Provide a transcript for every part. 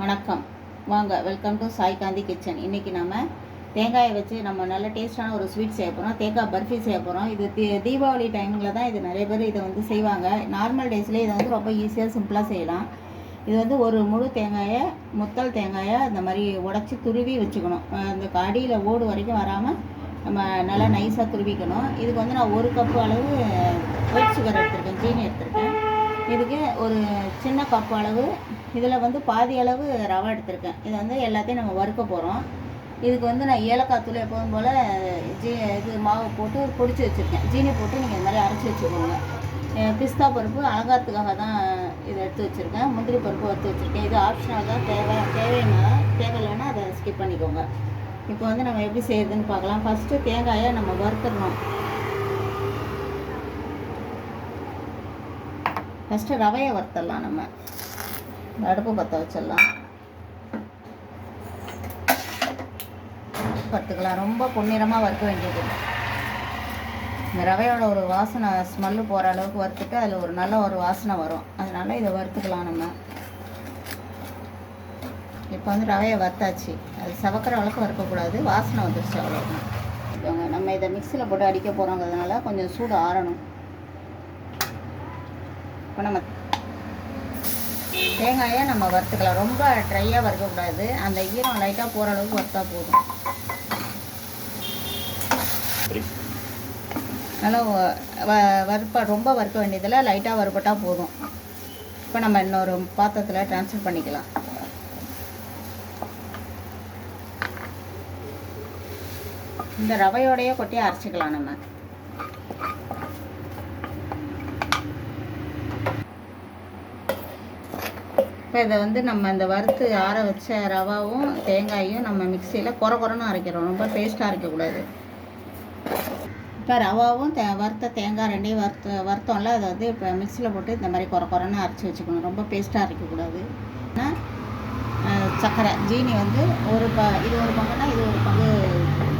வணக்கம். வாங்க welcome to Sai Gandhi kitchen இன்றைக்கி நம்ம தேங்காயை வச்சு நம்ம நல்ல டேஸ்டான ஒரு ஸ்வீட் செய்ய போகிறோம் தேங்காய் பர்ஃபி செய்ய போகிறோம் இது தீ தீபாவளி டைமில் தான் இது நிறைய பேர் இதை வந்து செய்வாங்க. நார்மல் டேஸ்லேயே இதை வந்து ரொம்ப ஈஸியாக சிம்பிளாக செய்யலாம். இது வந்து ஒரு முழு தேங்காயை முத்தல் தேங்காயை இந்த மாதிரி உடச்சி துருவி வச்சுக்கணும். அந்த அடியில் ஓடு வரைக்கும் வராமல் நம்ம நல்லா நைஸாக துருவிக்கணும். இதுக்கு வந்து நான் ஒரு கப்பு அளவு ஒயிட் சுகர் எடுத்திருக்கேன். ஜீனி எடுத்திருக்கேன். இதுக்கு ஒரு சின்ன கப்பு அளவு இதில் வந்து பாதி அளவு ரவை எடுத்திருக்கேன். இதை வந்து எல்லாத்தையும் நம்ம வறுக்க போகிறோம். இதுக்கு வந்து நான் ஏலக்காய் தூள் எப்போதும் போல் ஜீ இது மாவு போட்டு பொடிச்சு வச்சுருக்கேன். ஜீனி போட்டு நீங்கள் இந்த மாதிரி அரைச்சி வச்சுக்கோங்க. பிஸ்தா பருப்பு அலங்காரத்துக்காக தான் இதை எடுத்து வச்சுருக்கேன். முந்திரி பருப்பு வறுத்து வச்சுருக்கேன். இது ஆப்ஷனாக தான். தேவை தேவைன்னா தேவையில்லைன்னா அதை ஸ்கிப் பண்ணிக்கோங்க. இப்போ வந்து நம்ம எப்படி செய்யறதுன்னு பார்க்கலாம். ஃபஸ்ட்டு தேங்காயை நம்ம வறுத்துடணும். ஃபஸ்ட்டு ரவையை வறுத்தரலாம் நம்ம. அடுப்பு பற்ற வச்சிடலாம். வறுத்துக்கலாம் ரொம்ப பொன்னிறமாக வறுக்க வேண்டியது. இந்த ரவையோட ஒரு வாசனை ஸ்மெல்லு போகிற அளவுக்கு வறுத்துட்டு அதில் ஒரு நல்ல ஒரு வாசனை வரும். அதனால இதை வறுத்துக்கலாம் நம்ம. இப்போ வந்து ரவையை வறுத்தாச்சு. அது சவக்கிற அளவுக்கு வறுக்கக்கூடாது. வாசனை வந்துருச்சு அவ்வளோதான் இவங்க நம்ம இதை மிக்சியில் போட்டு அடிக்க போகிறோங்கிறதுனால கொஞ்சம் சூடு ஆறணும். இப்போ நம்ம தேங்காயை நம்ம வறுத்துக்கலாம். ரொம்ப ட்ரையாக வறுக்கக்கூடாது. அந்த ஈரம் லைட்டாக போகிற அளவுக்கு வறுத்தா போதும். நல்லா வ- வறுப்ப ரொம்ப வறுக்க வேண்டியதில் லைட்டாக வறுப்பட்டால் போதும். இப்போ நம்ம இன்னொரு பாத்திரத்தில் ட்ரான்ஸ்ஃபர் பண்ணிக்கலாம். இந்த ரவையோடையே கொட்டி அரைச்சிக்கலாம் நம்ம. இப்போ இதை வந்து நம்ம இந்த வறுத்து ஆற வச்ச ரவாவும் தேங்காயும் நம்ம மிக்சியில் குறை குறைன்னு அரைக்கிறோம். ரொம்ப பேஸ்ட்டாக அரைக்கக்கூடாது. இப்போ ரவாவும் தே வறுத்த தேங்காய் ரெண்டையும் வறுத்த வறுத்தோம்ல அதை வந்து இப்போ மிக்சியில் போட்டு இந்த மாதிரி குறை குறைன்னு அரைச்சி வச்சுக்கணும். ரொம்ப பேஸ்ட்டாக அரைக்கக்கூடாது. ஆனால் சர்க்கரை ஜீனி வந்து ஒரு ப இது ஒரு பங்குனா இது ஒரு பங்கு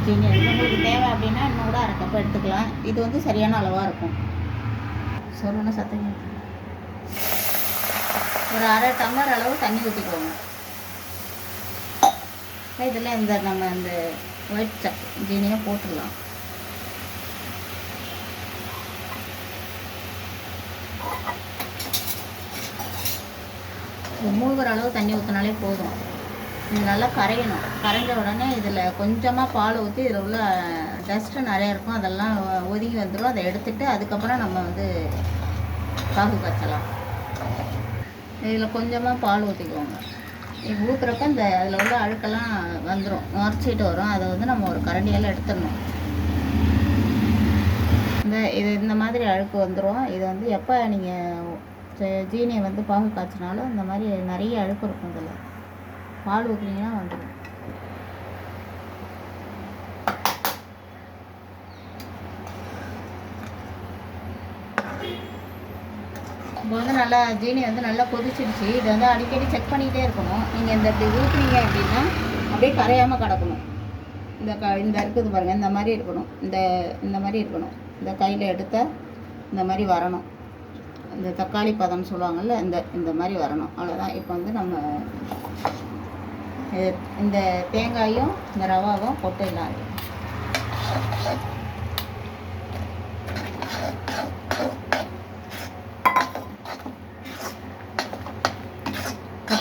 ஜீனி. உங்களுக்கு தேவை அப்படின்னா இன்னும் கூட அரை கப் எடுத்துக்கலாம். இது வந்து சரியான அளவாக இருக்கும். சொல்லணும் சத்தம் ஒரு அரை டம்ளர் அளவு தண்ணி ஊற்றிக்கோங்க இதில் இந்த நம்ம இந்த ஒயிட் சக் ஜீனியை போட்டுடலாம். மூழ்கிற அளவு தண்ணி ஊற்றினாலே போதும். இது நல்லா கரையணும். கரைஞ்ச உடனே இதில் கொஞ்சமாக பால் ஊற்றி இதில் உள்ள டஸ்ட்டு நிறைய இருக்கும். அதெல்லாம் ஒதுங்கி வந்துடும் அதை எடுத்துகிட்டு அதுக்கப்புறம் நம்ம வந்து பாகு காய்ச்சலாம் இதில் கொஞ்சமாக பால் ஊற்றிக்குவோங்க. இது ஊற்றுறப்ப இந்த அதில் உள்ள அழுக்கெல்லாம் வந்துடும் நுரைச்சிட்டு வரும். அதை வந்து நம்ம ஒரு கரண்டியால் எடுத்துடணும். இந்த இது இந்த மாதிரி அழுக்கு வந்துடும் இது வந்து எப்போ நீங்கள் ஜீனியை வந்து பாகு காய்ச்சினாலும் இந்த மாதிரி நிறைய அழுக்கு இருக்கும் இதில். பால் ஊற்றுனீங்கன்னா வந்துடும். இப்போ வந்து நல்லா ஜீனி வந்து நல்லா கொதிச்சிருச்சு. இதை வந்து அடிக்கடி செக் பண்ணிகிட்டே இருக்கணும். நீங்கள் இந்த இப்படி ஊற்றுனீங்க அப்படின்னா அப்படியே கரையாமல் கிடக்கணும். இந்த க இந்த இருக்குது பாருங்கள் இந்த மாதிரி இருக்கணும். இந்த இந்த மாதிரி இருக்கணும். இந்த கையில் எடுத்த இந்த மாதிரி வரணும். இந்த தக்காளி பதம்னு சொல்லுவாங்கள்ல இந்த இந்த மாதிரி வரணும். அவ்வளோதான் இப்போ வந்து நம்ம இந்த தேங்காயும் இந்த ரவாவும் போட்டுடலாம்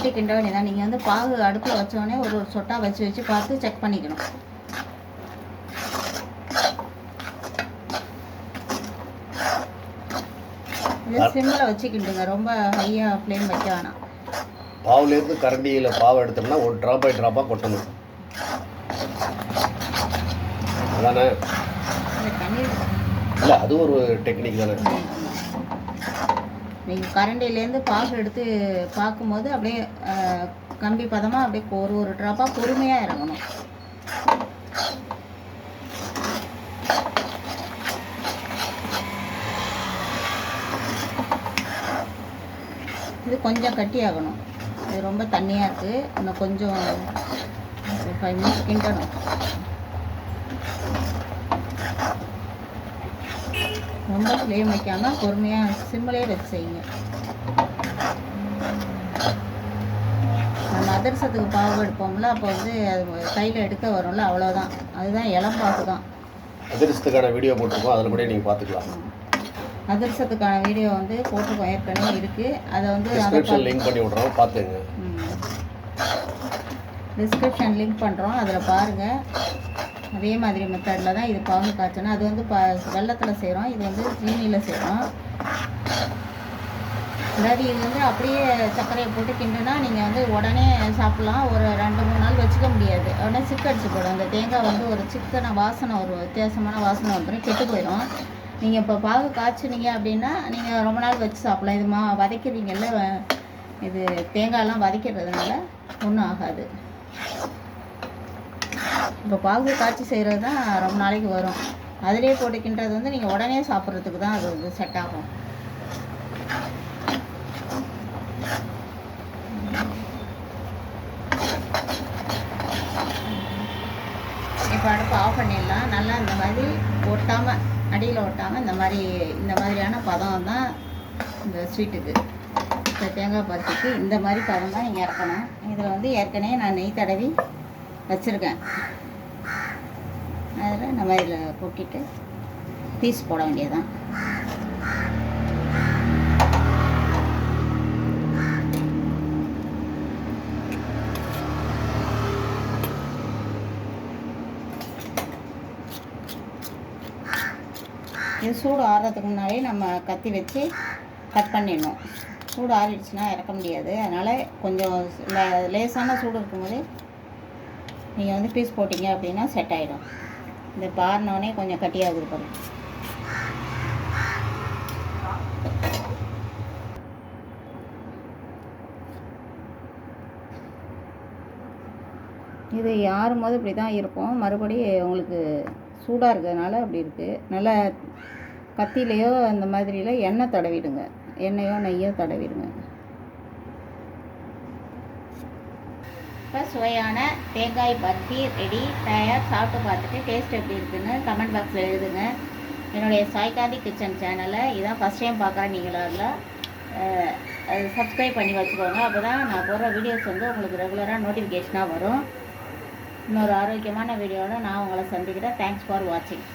கட்டி கிண்ட வேண்டியதான் நீங்கள் வந்து பாகு அடுப்பில் வச்சோடனே ஒரு ஒரு சொட்டாக வச்சு வச்சு பார்த்து செக் பண்ணிக்கணும். இது சிம்மில் வச்சு கிண்டுங்க. ரொம்ப ஹையாக ஃப்ளேம் வைக்க வேணாம். பாவுலேருந்து கரண்டியில் பாவை எடுத்தோம்னா ஒரு ட்ராப் பை ட்ராப்பாக கொட்டணும். அதானே? இல்லை அது ஒரு டெக்னிக் தானே. நீங்கள் கரண்டிலேருந்து பாகு எடுத்து பார்க்கும்போது அப்படியே கம்பி பதமாக அப்படியே ஒரு ஒரு ட்ராப்பாக பொறுமையாக இறங்கணும். இது கொஞ்சம் கட்டி ஆகணும் இது ரொம்ப தண்ணியாக இருக்குது இன்னும் கொஞ்சம் ஃபைவ் மினிட்ஸ் கிண்டணும். ரொம்ப ஃப்ளேம் வைக்காமல் பொறுமையாக சிம்மிலே வச்சு செய்யுங்க. நம்ம அதிரசத்துக்கு பாவு எடுப்போம்ல அப்போ வந்து அது கையில் எடுக்க வரும்ல அவ்வளோதான் அதுதான் இளம் பாகு தான் அதிர்ஷ்டத்துக்கான வீடியோ போட்டிருக்கோம் அதில் கூட நீங்கள் பார்த்துக்கலாம். அதிரசத்துக்கான வீடியோ வந்து போட்டிருக்கோம் ஏற்கனவே இருக்குது அதை வந்து லிங்க் பண்ணி விட்றோம் பார்த்துங்க. டிஸ்கிரிப்ஷன் லிங்க் பண்ணுறோம் அதில் பாருங்கள் அதே மாதிரி மெத்தடில் தான் இது பாகு காய்ச்சணும். அது வந்து ப வெள்ளத்தில் செய்கிறோம் இது வந்து சீனியில் செய்கிறோம் அதாவது இது வந்து அப்படியே சர்க்கரையை போட்டு கிண்டுனா நீங்கள் வந்து உடனே சாப்பிட்லாம். ஒரு ரெண்டு மூணு நாள் வச்சுக்க முடியாது. உடனே சிக்கடிச்சு போடும். அந்த தேங்காய் வந்து ஒரு சிக்கன வாசனை ஒரு வித்தியாசமான வாசனை வந்துடும் கெட்டு போயிடும் நீங்கள் இப்போ பாகு காய்ச்சினீங்க அப்படின்னா நீங்கள் ரொம்ப நாள் வச்சு சாப்பிடலாம். இது மா வதக்கிறீங்கல்ல வ- இது தேங்காயெல்லாம் வதக்கிறதுனால ஒன்றும் ஆகாது. இப்போ பாகு காய்ச்சி செய்கிறது தான் ரொம்ப நாளைக்கு வரும். அதிலே போட்டுக்கின்றது வந்து நீங்கள் உடனே சாப்பிட்றதுக்கு தான் அது வந்து செட் ஆகும். இப்போ அடுப்பு ஆஃப் பண்ணிடலாம். நல்லா இந்த மாதிரி ஒட்டாமல் அடியில் ஒட்டாமல் இந்த மாதிரி இந்த மாதிரியான பதம் தான் இந்த ஸ்வீட்டுக்கு. இந்த தேங்காய் பருத்திக்கு இந்த மாதிரி பதம் தான் நீங்கள் இறக்கணும். இதில் வந்து ஏற்கனவே நான் நெய் தடவி வச்சுருக்கேன். அதில் நம்ம இதில் கொட்டிட்டு பீஸ் போட வேண்டியதுதான். இது சூடு ஆறுறதுக்கு முன்னாடியே நம்ம கத்தி வச்சு கட் பண்ணிடணும். சூடு ஆறிடுச்சுன்னா இறக்க முடியாது. அதனால் கொஞ்சம் லேசான சூடு இருக்கும்போது நீங்கள் வந்து பீஸ் போட்டிங்க அப்படின்னா செட் ஆகிடும் இந்த பாரினோடனே கொஞ்சம் கட்டியாகுது பாருங்க இது யாரும் போது இப்படி தான் இருக்கும். மறுபடி உங்களுக்கு சூடாக இருக்கிறதுனால அப்படி இருக்குது நல்லா கத்திலேயோ அந்த மாதிரியில் எண்ணெய் தடவிடுங்க. எண்ணெயோ நெய்யோ தடவிடுங்க. இப்போ சுவையான தேங்காய் பர்ஃபி ரெடி தயார் சாப்பிட்டு பார்த்துட்டு டேஸ்ட் எப்படி இருக்குன்னு கமெண்ட் பாக்ஸில் எழுதுங்க. என்னுடைய சாய்காந்தி கிச்சன் சேனலை இதான் ஃபஸ்ட் டைம் பார்க்குறீங்களா இல்லை? அது சப்ஸ்கிரைப் பண்ணி வச்சுக்கோங்க. அப்போ தான் நான் போடுற வீடியோஸ் வந்து உங்களுக்கு ரெகுலராக நோட்டிஃபிகேஷனாக வரும். இன்னொரு ஆரோக்கியமான வீடியோவில் நான் உங்களை சந்திக்கிறேன். தேங்க்ஸ் ஃபார் வாட்சிங்